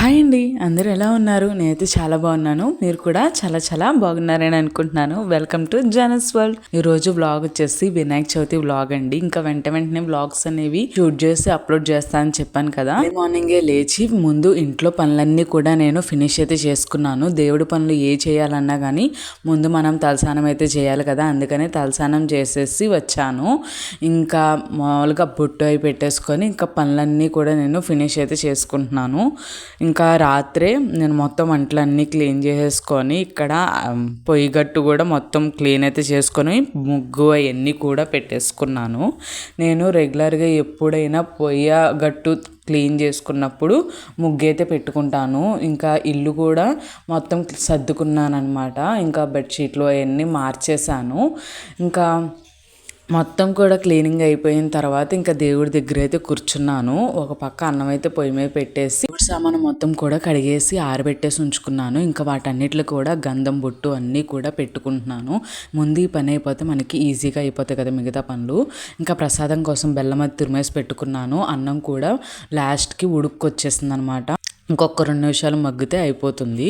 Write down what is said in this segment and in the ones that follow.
Hi అండి. అందరూ ఎలా ఉన్నారు? నేనైతే చాలా బాగున్నాను. మీరు కూడా చాలా చాలా బాగున్నారని అనుకుంటున్నాను. వెల్కమ్ టు జనస్ వరల్డ్ ఈ రోజు వ్లాగ్ వచ్చేసి వినాయక చవితి వ్లాగ్ అండి. ఇంకా వెంట వెంటనే వ్లాగ్స్ అనేవి షూట్ చేసి అప్లోడ్ చేస్తా అని చెప్పాను కదా. మార్నింగే లేచి ముందు ఇంట్లో పనులన్నీ కూడా నేను ఫినిష్ అయితే చేసుకున్నాను. దేవుడి పనులు ఏ చేయాలన్నా కానీ ముందు మనం తలసానం అయితే చేయాలి కదా. అందుకనే తలసానం చేసేసి వచ్చాను. ఇంకా మామూలుగా బొట్టు అయి పెట్టేసుకొని ఇంకా పనులన్నీ కూడా నేను ఫినిష్ అయితే చేసుకుంటున్నాను. ఇంకా రాత్రే నేను మొత్తం అంట్లన్నీ క్లీన్ చేసేసుకొని ఇక్కడ పొయ్యి గట్టు కూడా మొత్తం క్లీన్ అయితే చేసుకొని ముగ్గు అవన్నీ కూడా పెట్టేసుకున్నాను. నేను రెగ్యులర్గా ఎప్పుడైనా పొయ్యి గట్టు క్లీన్ చేసుకున్నప్పుడు ముగ్గు అయితే పెట్టుకుంటాను. ఇంకా ఇల్లు కూడా మొత్తం సర్దుకున్నాను అనమాట ఇంకా బెడ్షీట్లు అవన్నీ మార్చేశాను. ఇంకా మొత్తం కూడా క్లీనింగ్ అయిపోయిన తర్వాత ఇంకా దేవుడి దగ్గర అయితే కూర్చున్నాను. ఒక పక్క అన్నం అయితే పొయ్యి మీద పెట్టేసి సామాను మొత్తం కూడా కడిగేసి ఆరబెట్టేసి ఉంచుకున్నాను. ఇంకా వాటన్నిటిలో కూడా గంధం బొట్టు అన్నీ కూడా పెట్టుకుంటున్నాను. ముందు ఈ పని అయిపోతే మనకి ఈజీగా అయిపోతాయి కదా మిగతా పనులు. ఇంకా ప్రసాదం కోసం బెల్లం అది తురిమేసి పెట్టుకున్నాను. అన్నం కూడా లాస్ట్కి ఉడుక్కొచ్చేసింది అనమాట ఇంకొక రెండు నిమిషాలు మగ్గితే అయిపోతుంది.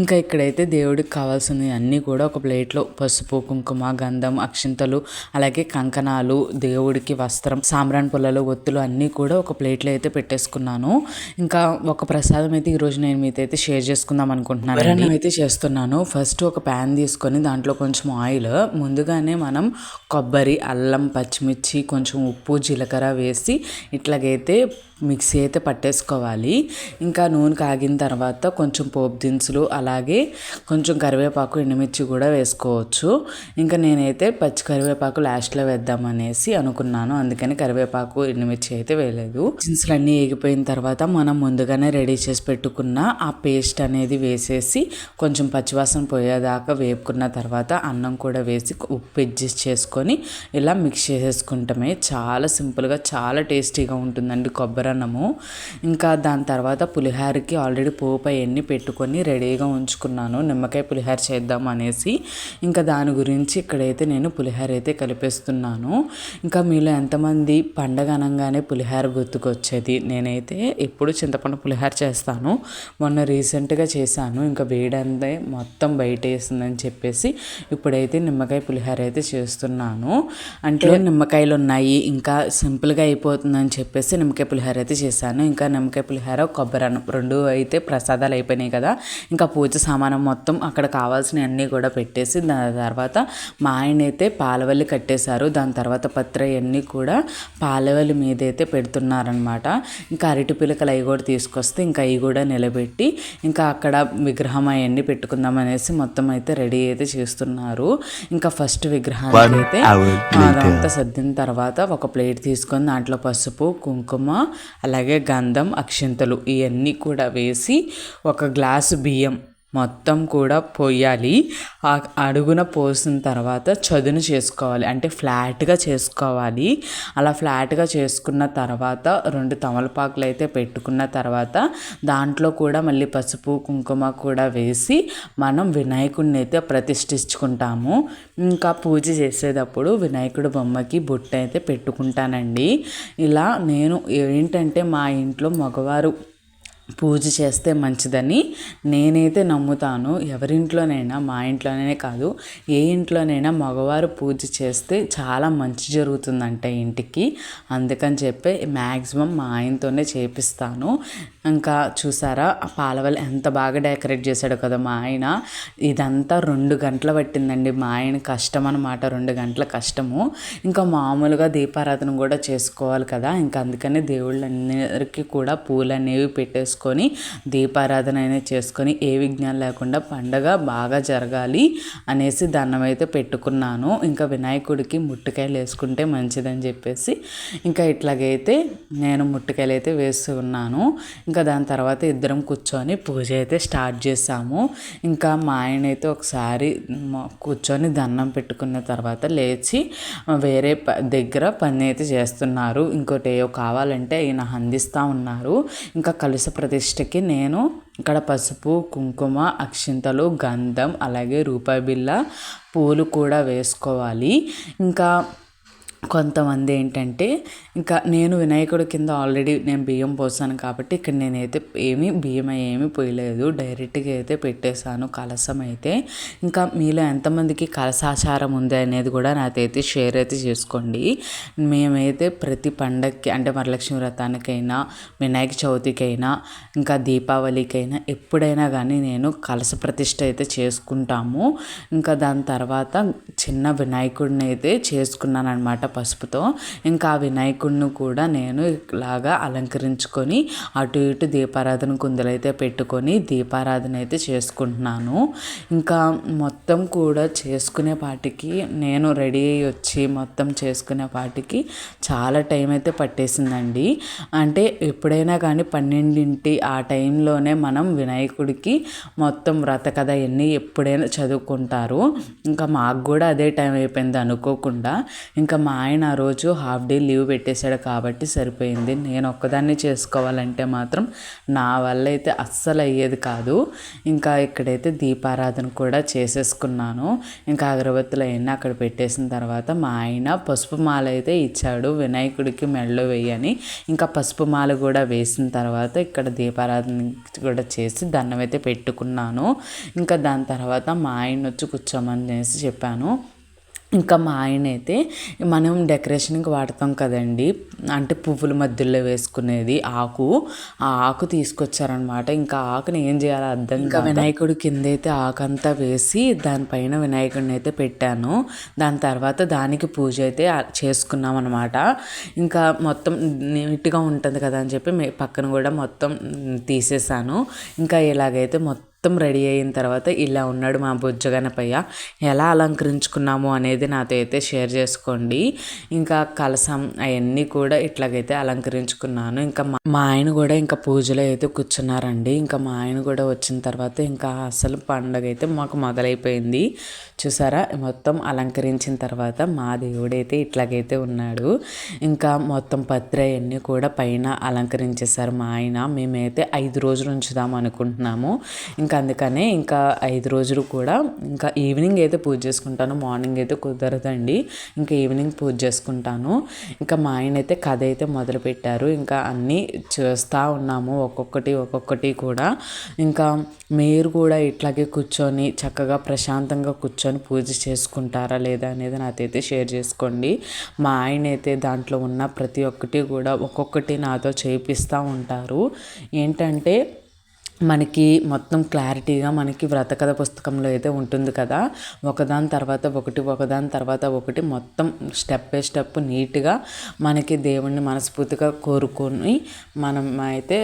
ఇంకా ఇక్కడైతే దేవుడికి కావాల్సింది అన్నీ కూడా ఒక ప్లేట్లో పసుపు కుంకుమ గంధం అక్షింతలు అలాగే కంకణాలు దేవుడికి వస్త్రం సాంబ్రాన్ పుల్లలు ఒత్తులు అన్నీ కూడా ఒక ప్లేట్లో అయితే పెట్టేసుకున్నాను. ఇంకా ఒక ప్రసాదం అయితే ఈరోజు నేను మీతో అయితే షేర్ చేసుకుందాం అనుకుంటున్నాను అయితే చేస్తున్నాను. ఫస్ట్ ఒక ప్యాన్ తీసుకొని దాంట్లో కొంచెం ఆయిల్ ముందుగానే మనం కొబ్బరి అల్లం పచ్చిమిర్చి కొంచెం ఉప్పు జీలకర్ర వేసి ఇట్లాగైతే మిక్సీ అయితే పట్టేసుకోవాలి. ఇంకా నూనె కాగిన తర్వాత కొంచెం పోపు దినుసులు అలాగే కొంచెం కరివేపాకు ఎండుమిర్చి కూడా వేసుకోవచ్చు. ఇంకా నేనైతే పచ్చి కరివేపాకు లాస్ట్లో వేద్దామనేసి అనుకున్నాను. అందుకని కరివేపాకు ఎండుమిర్చి అయితే వేయలేదు. దినుసులు అన్నీ వేగిపోయిన తర్వాత మనం ముందుగానే రెడీ చేసి పెట్టుకున్న ఆ పేస్ట్ అనేది వేసేసి కొంచెం పచ్చివాసన పోయేదాకా వేపుకున్న తర్వాత అన్నం కూడా వేసి ఉప్పు అడ్జస్ట్ చేసుకొని ఇలా మిక్స్ చేసేసుకుంటామే. చాలా సింపుల్గా చాలా టేస్టీగా ఉంటుందండి కొబ్బరి అన్నము ఇంకా దాని తర్వాత పులిహోరకి ఆల్రెడీ పోపు అవన్నీ పెట్టుకొని రెడీగా ఉంచుకున్నాను. నిమ్మకాయ పులిహోర చేద్దాం అనేసి. ఇంకా దాని గురించి ఇక్కడైతే నేను పులిహోర అయితే కలిపేస్తున్నాను. ఇంకా మీలో ఎంతమంది పండగ అనగానే పులిహోర గుర్తుకొచ్చేది. నేనైతే ఎప్పుడు చింతపండు పులిహోర చేస్తాను. మొన్న రీసెంట్గా చేశాను. ఇంకా వేడంతే మొత్తం బయట వేసిందని చెప్పేసి ఇప్పుడైతే నిమ్మకాయ పులిహోర అయితే చేస్తున్నాను. అంటే నిమ్మకాయలు ఉన్నాయి. ఇంకా సింపుల్గా అయిపోతుందని చెప్పేసి నిమ్మకాయ పులిహోర అయితే చేశాను. ఇంకా నిమ్మకాయ పులిహోర కొబ్బరి అన్నం రెండు అయితే ప్రసాదాలు అయిపోయినాయి కదా. ఇంకా పూజ సామానం మొత్తం అక్కడ కావాల్సినవి అన్నీ కూడా పెట్టేసి దాని తర్వాత మా ఆయన అయితే పాలవల్లి కట్టేశారు. దాని తర్వాత పత్ర అన్నీ కూడా పాలవల్లి మీద అయితే పెడుతున్నారనమాట ఇంకా అరటి పిలకలు అవి కూడా తీసుకొస్తే ఇంకా అవి కూడా నిలబెట్టి ఇంకా అక్కడ విగ్రహం అవన్నీ పెట్టుకుందాం అనేసి మొత్తం అయితే రెడీ అయితే చేస్తున్నారు. ఇంకా ఫస్ట్ విగ్రహానికి అయితే అదంతా సర్దిన తర్వాత ఒక ప్లేట్ తీసుకొని దాంట్లో పసుపు కుంకుమ అలాగే గంధం అక్షింతలు ఇవన్నీ కూడా వేసి ఒక గ్లాసు బియ్యం మొత్తం కూడా పోయాలి. ఆ అడుగున పోసిన తర్వాత చదును చేసుకోవాలి. అంటే ఫ్లాట్గా చేసుకోవాలి. అలా ఫ్లాట్గా చేసుకున్న తర్వాత రెండు తమలపాకులు అయితే పెట్టుకున్న తర్వాత దాంట్లో కూడా మళ్ళీ పసుపు కుంకుమ కూడా వేసి మనం వినాయకుడిని అయితే ప్రతిష్ఠించుకుంటాము. ఇంకా పూజ చేసేటప్పుడు వినాయకుడు బొమ్మకి బొట్టు అయితే పెట్టుకుంటానండి. ఇలా నేను ఏంటంటే మా ఇంట్లో మగవారు పూజ చేస్తే మంచిదని నేనైతే నమ్ముతాను. ఎవరింట్లోనైనా మా ఇంట్లోనే కాదు ఏ ఇంట్లోనైనా మగవారు పూజ చేస్తే చాలా మంచి జరుగుతుందంట ఇంటికి. అందుకని చెప్పి మ్యాక్సిమం మా ఆయనతోనే చేపిస్తాను. ఇంకా చూసారా పాలవల్ ఎంత బాగా డెకరేట్ చేశాడు కదా మా ఆయన. ఇదంతా రెండు గంటలు పట్టిందండి మా ఆయన కష్టం అనమాట రెండు గంటల కష్టము. ఇంకా మామూలుగా దీపారాధన కూడా చేసుకోవాలి కదా ఇంకా అందుకని దేవుళ్ళందరికీ కూడా పూలు అనేవి పెట్టేసుకు చేసుకొని దీపారాధన అయినా చేసుకొని ఏ విఘ్నాలు లేకుండా పండగ బాగా జరగాలి అనేసి దండం అయితే పెట్టుకున్నాను. ఇంకా వినాయకుడికి ముట్టుకాయలు వేసుకుంటే మంచిదని చెప్పేసి ఇంకా ఇట్లాగైతే నేను ముట్టుకాయలు అయితే వేస్తూ ఉన్నాను. ఇంకా దాని తర్వాత ఇద్దరం కూర్చొని పూజ అయితే స్టార్ట్ చేసాము ఇంకా మా ఆయన అయితే ఒకసారి కూర్చొని దండం పెట్టుకున్న తర్వాత లేచి వేరే దగ్గర పని అయితే చేస్తున్నారు. ఇంకోటి ఏవో కావాలంటే ఈయన అందిస్తూ ఉన్నారు. ఇంకా కలుస ప్రతిష్టకి నేను ఇక్కడ పసుపు కుంకుమ అక్షింతలు గంధం అలాగే రూపాయి బిళ్ళ పూలు కూడా వేసుకోవాలి. ఇంకా కొంతమంది ఏంటంటే ఇంకా నేను వినాయకుడి కింద ఆల్రెడీ నేను బియ్యం పోసాను కాబట్టి ఇక్కడ నేనైతే ఏమి బియ్యం ఏమి పోయలేదు. డైరెక్ట్గా అయితే పెట్టేశాను కలసం అయితే. ఇంకా మీలో ఎంతమందికి కలసాచారం ఉంది అనేది కూడా నాకైతే షేర్ అయితే చేసుకోండి. మేమైతే ప్రతి పండగకి అంటే వరలక్ష్మి వ్రతానికైనా వినాయక చవితికైనా ఇంకా దీపావళికైనా ఎప్పుడైనా కానీ నేను కలస ప్రతిష్ట అయితే చేసుకుంటాము. ఇంకా దాని తర్వాత చిన్న వినాయకుడిని అయితే చేసుకున్నాను అనమాట పసుపుతో ఇంకా ఆ వినాయకుడిని కూడా నేను ఇలాగా అలంకరించుకొని అటు ఇటు దీపారాధన కుందలైతే పెట్టుకొని దీపారాధన అయితే చేసుకుంటున్నాను. ఇంకా మొత్తం కూడా చేసుకునే పాటికి నేను రెడీ అయ్యి వచ్చి మొత్తం చేసుకునే పాటికి చాలా టైం అయితే పట్టేసిందండి. అంటే ఎప్పుడైనా కానీ పన్నెండింటి ఆ టైంలోనే మనం వినాయకుడికి మొత్తం వ్రత కథ ఎన్ని ఎప్పుడైనా చదువుకుంటారు. ఇంకా మాకు కూడా అదే టైం అయిపోయింది అనుకోకుండా ఇంకా మా ఆయన ఆ రోజు హాఫ్ డే లీవ్ పెట్టేశాడు కాబట్టి సరిపోయింది. నేను ఒక్కదాన్ని చేసుకోవాలంటే మాత్రం నా వల్ల అయితే అస్సలు అయ్యేది కాదు. ఇంకా ఇక్కడైతే దీపారాధన కూడా చేసేసుకున్నాను. ఇంకా అగరబత్తులు అయినా అక్కడ పెట్టేసిన తర్వాత మా ఆయన పసుపు మాల అయితే ఇచ్చాడు వినాయకుడికి మెడలో వేయని. ఇంకా పసుపు మాల కూడా వేసిన తర్వాత ఇక్కడ దీపారాధన కూడా చేసి దండం అయితే పెట్టుకున్నాను. ఇంకా దాని తర్వాత మా ఆయన వచ్చి కూర్చోమని చెప్పాను. ఇంకా మా ఆయన అయితే మనం డెకరేషన్కి వాడతాం కదండి. అంటే పువ్వుల మధ్యలో వేసుకునేది ఆకు. ఆ ఆకు తీసుకొచ్చారనమాట. ఇంకా ఆకుని ఏం చేయాలో అర్థం ఇంకా వినాయకుడి కింద అయితే ఆకంతా వేసి దానిపైన వినాయకుడిని అయితే పెట్టాను. దాని తర్వాత దానికి పూజ అయితే చేసుకున్నాం అనమాట ఇంకా మొత్తం నీట్గా ఉంటుంది కదా అని చెప్పి పక్కన కూడా మొత్తం తీసేసాను. ఇంకా ఇలాగైతే మొత్తం మొత్తం రెడీ అయిన తర్వాత ఇలా ఉన్నాడు మా బుజ్జగనపయ్య ఎలా అలంకరించుకున్నాము అనేది నాతో అయితే షేర్ చేసుకోండి. ఇంకా కలసం అవన్నీ కూడా ఇట్లాగైతే అలంకరించుకున్నాను. ఇంకా మా ఆయన కూడా ఇంకా పూజలో అయితే కూర్చున్నారండి. ఇంకా మా ఆయన కూడా వచ్చిన తర్వాత ఇంకా అసలు పండగ అయితే మాకు మొదలైపోయింది. చూసారా? మొత్తం అలంకరించిన తర్వాత మా దేవుడైతే ఇట్లాగైతే ఉన్నాడు. ఇంకా మొత్తం పత్రి అవన్నీ కూడా పైన అలంకరించేశారు మా ఆయన. మేమైతే ఐదు రోజులు ఉంచుదాం అనుకుంటున్నాము. ఇంకా అందుకనే ఇంకా ఐదు రోజులు కూడా ఇంకా ఈవినింగ్ అయితే పూజ చేసుకుంటాను మార్నింగ్ అయితే కుదరదండి. ఇంకా ఈవినింగ్ పూజ చేసుకుంటాను. ఇంకా మా ఆయన అయితే కథ అయితే మొదలుపెట్టారు. ఇంకా అన్నీ చేస్తూ ఉన్నాము ఒక్కొక్కటి ఒక్కొక్కటి కూడా. ఇంకా మీరు కూడా ఇట్లాగే కూర్చొని చక్కగా ప్రశాంతంగా కూర్చొని పూజ చేసుకుంటారా లేదా అనేది నాతైతే షేర్ చేసుకోండి. మా ఆయన అయితే దాంట్లో ఉన్న ప్రతి ఒక్కటి కూడా ఒక్కొక్కటి నాతో చేపిస్తూ ఉంటారు. ఏంటంటే మనకి మొత్తం క్లారిటీగా మనకి వ్రతకథ పుస్తకంలో అయితే ఉంటుంది కదా. ఒకదాని తర్వాత ఒకటి ఒకదాని తర్వాత ఒకటి మొత్తం స్టెప్ బై స్టెప్ నీట్గా మనకి దేవుణ్ణి మనస్ఫూర్తిగా కోరుకొని మనం అయితే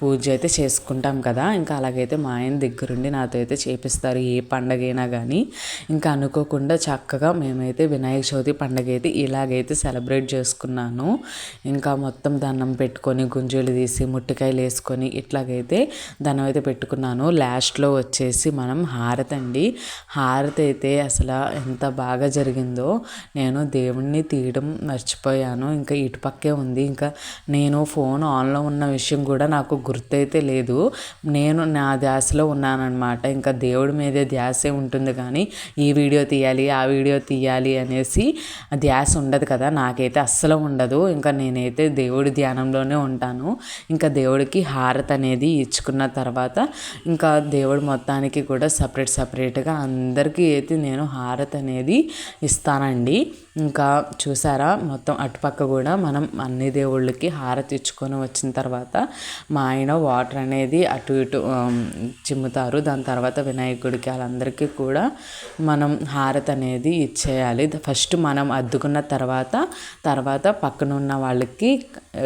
పూజ అయితే చేసుకుంటాం కదా. ఇంకా అలాగైతే మా ఆయన దగ్గరుండి నాతో అయితే చేపిస్తారు. ఏ పండగ అయినా కానీ ఇంకా అనుకోకుండా చక్కగా మేమైతే వినాయక చవితి పండగ అయితే ఇలాగైతే సెలబ్రేట్ చేసుకున్నాను. ఇంకా మొత్తం దండం పెట్టుకొని గుంజులు తీసి ముట్టికాయలు వేసుకొని ఇట్లాగైతే దండం అయితే పెట్టుకున్నాను. లాస్ట్లో వచ్చేసి మనం హారతి అండి. హారతి అయితే అసలు ఎంత బాగా జరిగిందో నేను దేవుణ్ణి తీయడం మర్చిపోయాను. ఇంకా ఇటుపక్కే ఉంది. ఇంకా నేను ఫోన్ ఆన్లో ఉన్న విషయం కూడా నాకు గుర్తయితే లేదు. నేను నా ధ్యాసలో ఉన్నానన్నమాట. ఇంకా దేవుడి మీదే ధ్యాసే ఉంటుంది కానీ ఈ వీడియో తీయాలి ఆ వీడియో తీయాలి అనేసి ధ్యాస ఉండదు కదా. నాకైతే అస్సలు ఉండదు. ఇంకా నేనైతే దేవుడి ధ్యానంలోనే ఉంటాను. ఇంకా దేవుడికి హారత అనేది ఇచ్చుకున్న తర్వాత తర్వాత ఇంకా దేవుడు మొత్తానికి కూడా సపరేట్ సపరేట్గా అందరికీ అయితే నేను హారతి అనేది ఇస్తానండి. ఇంకా చూసారా? మొత్తం అటుపక్క కూడా మనం అన్ని దేవుళ్ళకి హారతి ఇచ్చుకొని వచ్చిన తర్వాత మా ఆయన వాటర్ అనేది అటు ఇటు చిమ్ముతారు. దాని తర్వాత వినాయకుడికి వాళ్ళందరికీ కూడా మనం హారతి అనేది ఇచ్చేయాలి. ఫస్ట్ మనం అద్దుకున్న తర్వాత తర్వాత పక్కన ఉన్న వాళ్ళకి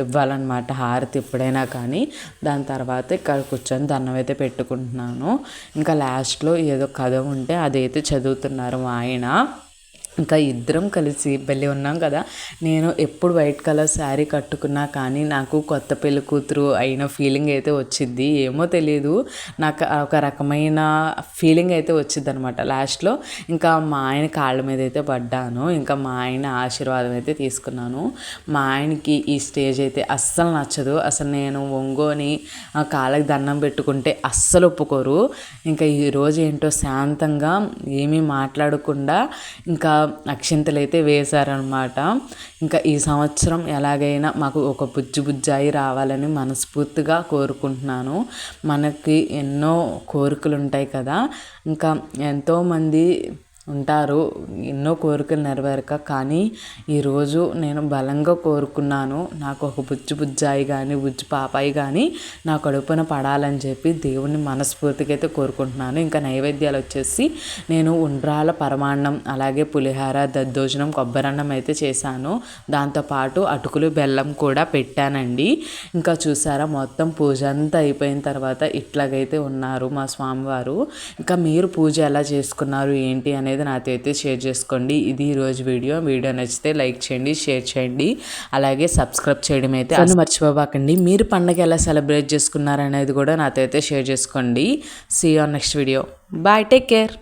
ఇవ్వాలన్నమాట హారతి ఎప్పుడైనా కానీ. దాని తర్వాత ఇక్కడ కూర్చొని దండం అయితే పెట్టుకుంటున్నాను. ఇంకా లాస్ట్లో ఏదో కథ ఉంటే అదైతే చదువుతున్నారు మా ఆయన. ఇంకా ఇద్దరం కలిసి వెళ్ళి ఉన్నాం కదా. నేను ఎప్పుడు వైట్ కలర్ శారీ కట్టుకున్నా కానీ నాకు కొత్త పెళ్ళి కూతురు అయిన ఫీలింగ్ అయితే వచ్చింది. ఏమో తెలియదు నాకు ఒక రకమైన ఫీలింగ్ అయితే వచ్చింది అనమాట లాస్ట్లో. ఇంకా మా ఆయన కాళ్ళ మీద అయితే పడ్డాను. ఇంకా మా ఆయన ఆశీర్వాదం అయితే తీసుకున్నాను. మా ఆయనకి ఈ స్టేజ్ అయితే అస్సలు నచ్చదు. అసలు నేను ఒంగోని కాళ్ళకి దండం పెట్టుకుంటే అస్సలు ఒప్పుకోరు. ఇంకా ఈరోజు ఏంటో శాంతంగా ఏమీ మాట్లాడకుండా ఇంకా అక్షింతలు అయితే వేశారనమాట ఇంకా ఈ సంవత్సరం ఎలాగైనా మాకు ఒక బుజ్జి బుజ్జాయి రావాలని మనస్ఫూర్తిగా కోరుకుంటున్నాను. మనకి ఎన్నో కోరికలు ఉంటాయి కదా. ఇంకా ఎంతోమంది ఉంటారు. ఎన్నో కోరికలు నెరవేరక కానీ ఈరోజు నేను బలంగా కోరుకున్నాను. నాకు ఒక బుజ్జు బుజ్జాయి కానీ బుజ్జి పాపాయి కానీ నా కడుపున పడాలని చెప్పి దేవుణ్ణి మనస్ఫూర్తిగా అయితే కోరుకుంటున్నాను. ఇంకా నైవేద్యాలు వచ్చేసి నేను ఉండ్రాల పరమాన్నం అలాగే పులిహార దద్దోజనం కొబ్బరన్నం అయితే చేశాను. దాంతోపాటు అటుకులు బెల్లం కూడా పెట్టానండి. ఇంకా చూసారా మొత్తం పూజ అంతా అయిపోయిన తర్వాత ఇట్లాగైతే ఉన్నారు మా స్వామివారు. ఇంకా మీరు పూజ ఎలా చేసుకున్నారు ఏంటి అనేది నాతో అయితే షేర్ చేసుకోండి. ఇది ఈరోజు వీడియో. వీడియో నచ్చితే లైక్ చేయండి షేర్ చేయండి. అలాగే సబ్స్క్రైబ్ చేయడం అయితే అసలు మర్చిపోబాకండి. మీరు పండగ ఎలా సెలబ్రేట్ చేసుకున్నారు అనేది కూడా నాతో అయితే షేర్ చేసుకోండి. See on next video bye take care